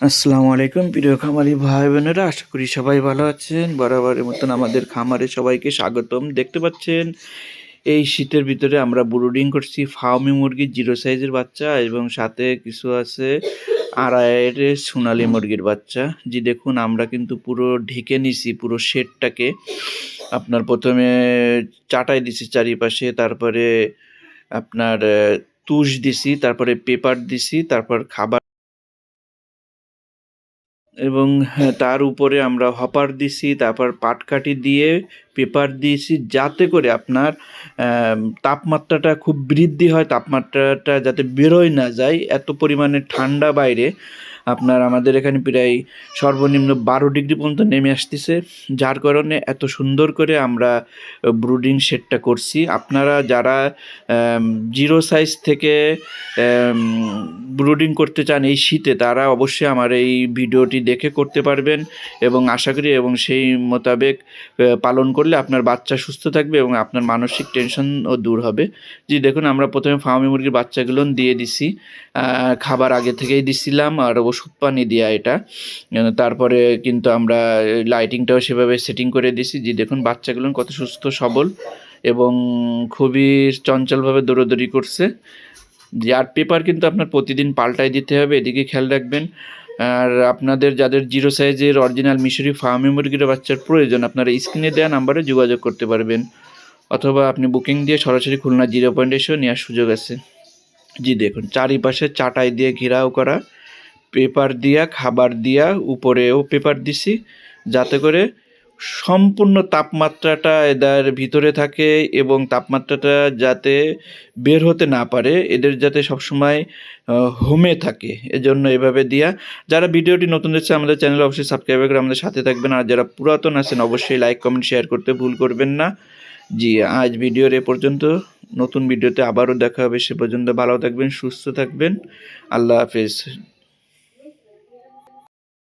আসসালামু আলাইকুম, প্রিয় খামারি ভাই বোনেরা আশা করি সবাই ভালো আছেন। বরাবরের মতন আমাদের খামারে সবাইকে স্বাগতম। দেখতে পাচ্ছেন, এই শীতের ভিতরে আমরা ব্রুডিং করছি ফার্মি মুরগির জিরো সাইজের বাচ্চা এবং সাথে কিছু আছে আড়াইয়ের সোনালি মুরগির বাচ্চা। জি, দেখুন, আমরা কিন্তু পুরো ঢেকে নিছি, পুরো শেডটাকে। আপনার প্রথমে চাটাই দিছি চারিপাশে, তারপরে আপনার তুষ দিছি, তারপরে পেপার দিছি, তারপর খাবার এবং হ্যাঁ, তার উপরে আমরা হপার দিছি তারপর পাটকাঠি দিয়ে পেপার দিয়েছি যাতে করে আপনার তাপমাত্রাটা খুব বৃদ্ধি হয় তাপমাত্রাটা যাতে বেরোয় না যায়। এত পরিমাণে ঠান্ডা বাইরে আপনার আমাদের এখানে প্রায় সর্বনিম্ন বারো ডিগ্রি পর্যন্ত নেমে আসতেছে। যার কারণে এত সুন্দর করে আমরা ব্রুডিং সেটটা করছি। আপনারা যারা জিরো সাইজ থেকে ব্রুডিং করতে চান এই শীতে, তারা অবশ্যই আমার এই ভিডিওটি দেখে করতে পারবেন এবং আশা করি এবং সেই মোতাবেক পালন করলে আপনার বাচ্চা সুস্থ থাকবে এবং আপনার মানসিক টেনশনও দূর হবে। জি, দেখুন, আমরা প্রথমে ফার্মি মুরগির বাচ্চাগুলো দিয়ে দিছি। খাবার আগে থেকেই দিছিলাম আর ওষুধ পানি দেওয়া এটা। তারপরে কিন্তু আমরা লাইটিংটাও সেভাবে সেটিং করে দিছি। জি, দেখুন, বাচ্চাগুলো কত সুস্থ, সবল এবং খুবই চঞ্চলভাবে দৌড়োদৌড়ি করছে। যে আর পেপার কিন্তু আপনার প্রতিদিন পাল্টাই দিতে হবে, এদিকে খেয়াল রাখবেন। আর আপনাদের যাদের জিরো সাইজের অরিজিনাল মিশরি ফার্মি মুরগির বাচ্চার প্রয়োজন, আপনারা স্ক্রিনে দেওয়া নাম্বারে যোগাযোগ করতে পারবেন। অথবা আপনি বুকিং দিয়ে সরাসরি খুলনা জিরো পয়েন্ট এসেও নেওয়ার সুযোগ আছে। জি, দেখুন, চারিপাশে চাটাই দিয়ে ঘেরাও করা পেপার দিয়া, খাবার দিয়া, উপরেও পেপার দিছি, যাতে করে সম্পূর্ণ তাপমাত্রাটা এদের ভিতরে থাকে এবং তাপমাত্রাটা যাতে বের হতে না পারে, এদের যাতে সবসময় হোমে থাকে। এজন্য এভাবে দিয়া যারা ভিডিওটি নতুন দেখছে আমাদের চ্যানেল অবশ্যই সাবস্ক্রাইব করে আমাদের সাথে থাকবেন। আর যারা পুরাতন আছেন অবশ্যই লাইক, কমেন্ট, শেয়ার করতে ভুল করবেন না। জি, আজ ভিডিওর এ পর্যন্ত। নতুন ভিডিওতে আবারও দেখা হবে, সে পর্যন্ত ভালো থাকবেন, সুস্থ থাকবেন। আল্লাহ হাফেজ।